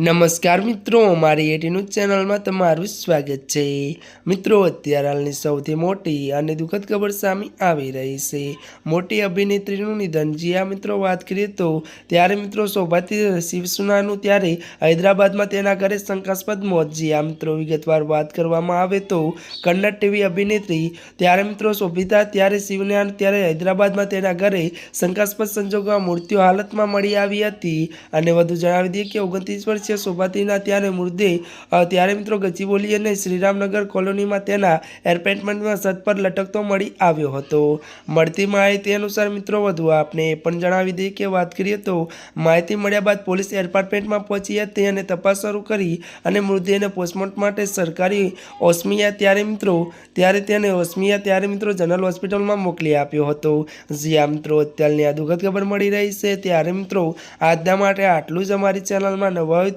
નમસ્કાર મિત્રો, મારી એટીનું ચેનલમાં તમારું સ્વાગત છે. મિત્રો, અત્યારે હાલની સૌથી મોટી અને દુઃખદ ખબર સામે આવી રહી છે. મોટી અભિનેત્રીનું નિધન. જી આ મિત્રો, વાત કરીએ તો ત્યારે મિત્રો શોભાતી શિવસુનાનું ત્યારે હૈદરાબાદમાં તેના ઘરે શંકાસ્પદ મોત. જી આ મિત્રો, વિગતવાર વાત કરવામાં આવે તો કન્નડ ટીવી અભિનેત્રી ત્યારે મિત્રો શોભિતા, ત્યારે શિવના ત્યારે હૈદરાબાદમાં તેના ઘરે શંકાસ્પદ સંજોગોમાં મૃત્યુ હાલતમાં મળી આવી હતી. અને વધુ જણાવી દઈએ કે ઓગણત્રીસ વર્ષીય શોભાતીના ત્યારે મૃતદેહ ત્યારે મિત્રો ગચીબોલી અને શ્રીરામનગર કોલોનીમાં તેના એપાર્ટમેન્ટમાં છત પર લટકતો મળી આવ્યો હતો. મળતી માહિતી અનુસાર મિત્રો વધુ આપને એ પણ જણાવી દઈએ કે વાત કરીએ તો માહિતી મળ્યા બાદ પોલીસ એપાર્ટમેન્ટમાં પહોંચી હતી અને તપાસ શરૂ કરી અને મૃતદેહને પોસ્ટમોર્ટમ માટે સરકારી ઓસ્મિયા ત્યારે મિત્રો, ત્યારે તેને ઓસ્મિયા ત્યારે મિત્રો જનરલ હોસ્પિટલમાં મોકલી આપ્યો હતો. જ્યાં મિત્રો, અત્યારની આ દુઃખદ ખબર મળી રહી છે. ત્યારે મિત્રો, આજના માટે આટલું જ અમારી ચેનલમાં નવા હોય